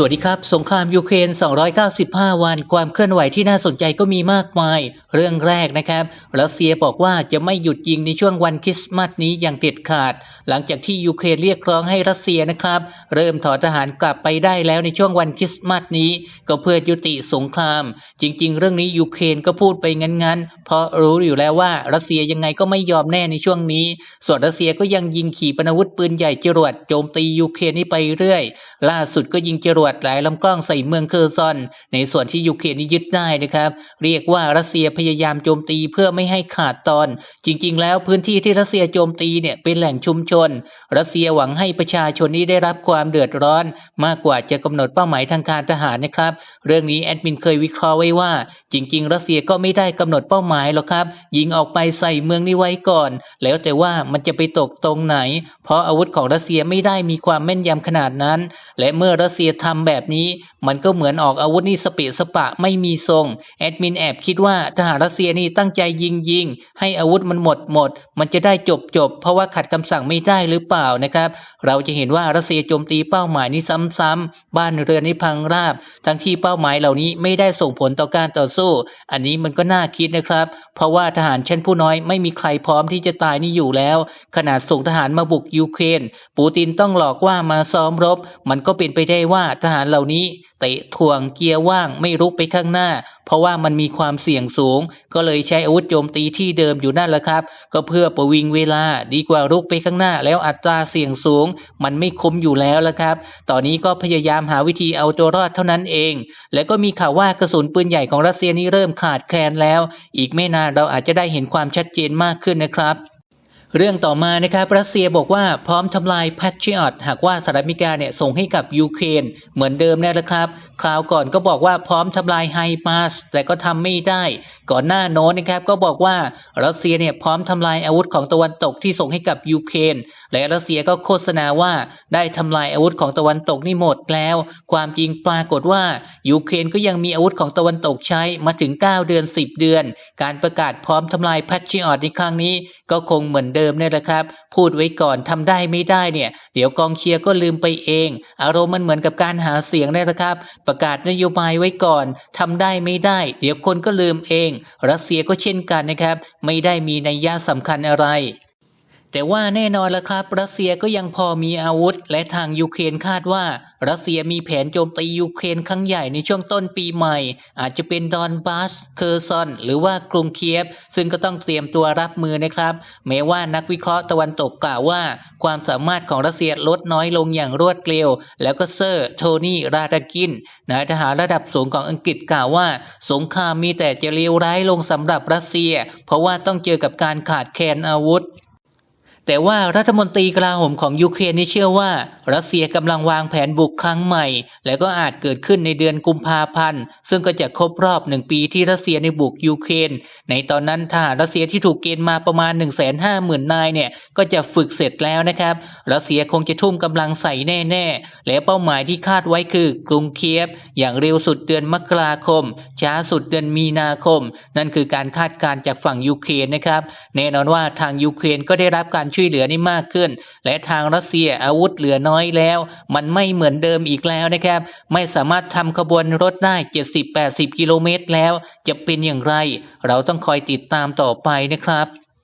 สวัสดีครับ สงครามยูเครน 295 วัน ความเคลื่อนไหวที่น่าสนใจก็มีมากมาย เรื่องแรกนะครับ รัสเซียบอกว่าจะไม่หยุดยิงในช่วงวันคริสต์มาสนี้อย่างเด็ดขาด หลังจากที่ยูเครนเรียกร้องให้รัสเซียนะครับ เริ่มถอนทหารกลับไปได้แล้วในช่วงวันคริสต์มาสนี้ ก็เพื่อยุติสงคราม จริง ๆ เรื่องนี้ยูเครนก็พูดไปงั้นๆ เพราะรู้อยู่แล้วว่ารัสเซียยังไงก็ไม่ยอมแน่ในช่วงนี้ ส่วนรัสเซียก็ยังยิงขีปนาวุธปืนใหญ่จรวดโจมตียูเครนนี่ไปเรื่อย ล่าสุดก็ยิงจรวดหลายลำกล้องใส่เมืองเคอร์ซอน ในส่วนที่ยูเครนยึดได้นะครับ เรียกว่ารัสเซียพยายามโจมตีเพื่อไม่ให้ขาดตอน จริง ๆ แล้วพื้นที่ที่รัสเซียโจมตีเนี่ยเป็นแหล่งชุมชน รัสเซียหวังให้ประชาชนนี้ได้รับความเดือดร้อน มากกว่าจะกำหนดเป้าหมายทางการทหารนะครับ เรื่องนี้แอดมินเคยวิเคราะห์ไว้ว่า จริง ๆ รัสเซียก็ไม่ได้กำหนดเป้าหมายหรอกครับ ยิงออกไปใส่เมืองนี้ไว้ก่อน แล้วแต่ว่ามันจะไปตกตรงไหน เพราะอาวุธของรัสเซียไม่ได้มีความแม่นยำขนาดนั้น และเมื่อรัสเซียทำแบบนี้ มันก็เหมือนออกอาวุธนี่สเปะสปะไม่มีทรง แอดมินแอบคิดว่าทหารรัสเซียนี่ตั้งใจยิงยิงให้อาวุธมันหมดหมด มันจะได้จบจบเพราะว่าขัดคำสั่งไม่ได้หรือเปล่านะครับ เราจะเห็นว่ารัสเซียโจมตีเป้าหมายนี้ซ้ำๆบ้านเรือนนี่พังราบ ทั้งที่เป้าหมายเหล่านี้ไม่ได้ส่งผลต่อการต่อสู้ อันนี้มันก็น่าคิดนะครับ เพราะว่าทหารชั้นผู้น้อยไม่มีใครพร้อมที่จะตายนี่อยู่แล้ว ขนาดส่งทหารมาบุกยูเครนปูตินต้องหลอกว่ามาซ้อมรบ มันก็เป็นไปได้ว่าทหารเหล่านี้เตะถ่วงเกียร์ว่างไม่รุกไปข้างหน้า เพราะว่ามันมีความเสี่ยงสูง ก็เลยใช้อาวุธโจมตีที่เดิมอยู่นั่นแหละครับ ก็เพื่อประวิงเวลาดีกว่ารุกไปข้างหน้า แล้วอัตราเสี่ยงสูง มันไม่คุ้มอยู่แล้วละครับ ตอนนี้ก็พยายามหาวิธีเอาตัวรอดเท่านั้นเอง และก็มีข่าวว่ากระสุนปืนใหญ่ของรัสเซียนี้เริ่มขาดแคลนแล้ว อีกไม่นานเราอาจจะได้เห็นความชัดเจนมากขึ้นนะครับ เรื่องต่อมานะครับรัสเซียบอกว่าพร้อมทำลาย Patriot หากว่าสหรัฐอเมริกาเนี่ยส่งให้กับยูเครนเหมือนเดิมนี่แหละครับ คราวก่อนก็บอกว่าพร้อมทำลายไฮมาสแต่ก็ทำไม่ได้ ก่อนหน้าโน้นนะครับก็บอกว่ารัสเซียเนี่ยพร้อมทำลายอาวุธของตะวันตกที่ส่งให้กับยูเครนและรัสเซียก็โฆษณาว่าได้ทำลายอาวุธของตะวันตกนี่หมดแล้ว ความจริงปรากฏว่ายูเครนก็ยังมีอาวุธของตะวันตกใช้มาถึง 9 เดือน 10 เดือน การประกาศพร้อมทำลาย Patriot ในครั้งนี้ก็คงเหมือนเดิมเดิมเนี่ยแหละครับ พูดไว้ก่อนทำได้ไม่ได้เนี่ย เดี๋ยวกองเชียร์ก็ลืมไปเอง อารมณ์มันเหมือนกับการหาเสียงเนี่ยแหละครับ ประกาศนโยบายไว้ก่อนทำได้ไม่ได้ เดี๋ยวคนก็ลืมเอง รัสเซียก็เช่นกันนะครับ ไม่ได้มีนัยยะสำคัญอะไร แต่ว่าแน่นอนละครับ รัสเซียก็ยังพอมีอาวุธ และทางยูเครนคาดว่า รัสเซียมีแผนโจมตียูเครนครั้งใหญ่ในช่วงต้นปีใหม่ อาจจะเป็นดอนบาสเคอร์ซอน หรือว่ากรุงเคียฟ ซึ่งก็ต้องเตรียมตัวรับมือนะครับ แม้ว่านักวิเคราะห์ตะวันตกกล่าวว่า ความสามารถของรัสเซียลดน้อยลงอย่างรวดเร็ว แล้วก็เซอร์โทนี่ราดากินนายทหารระดับสูงของอังกฤษกล่าวว่า สงครามมีแต่จะเลวร้ายลงสำหรับรัสเซีย เพราะว่าต้องเจอกับการขาดแคลนอาวุธ แต่ว่ารัฐมนตรีกลาโหมของยูเครนนี่เชื่อว่า รัสเซียกำลังวางแผนบุกครั้งใหม่ แล้วก็อาจเกิดขึ้นในเดือนกุมภาพันธ์ ซึ่งก็จะครบรอบหนึ่งปีที่รัสเซียในบุกยูเครนในตอนนั้นทหารรัสเซียที่ถูกเกณฑ์มาประมาณ 1 5 0 0 0 0นายเนี่ยก็จะฝึกเสร็จแล้วนะครับ รัสเซียคงจะทุ่มกำลังใส่แน่ ๆ และเป้าหมายที่คาดไว้คือกรุงเคียฟ อย่างเร็วสุดเดือนมกราคม ช้าสุดเดือนมีนาคม นั่นคือการคาดการณ์จากฝั่งยูเครนนะครับแน่นอนว่าทางยูเครนก็ได้รับการช่วยวยเหลือนี่มากขึ้น และทางรัสเซียอาวุธเหลือน้อยแล้ว มันไม่เหมือนเดิมอีกแล้วนะครับ ไม่สามารถทำขบวนรถได้ 70-80 กิโลเมตรแล้ว จะเป็นอย่างไร เราต้องคอยติดตามต่อไปนะครับ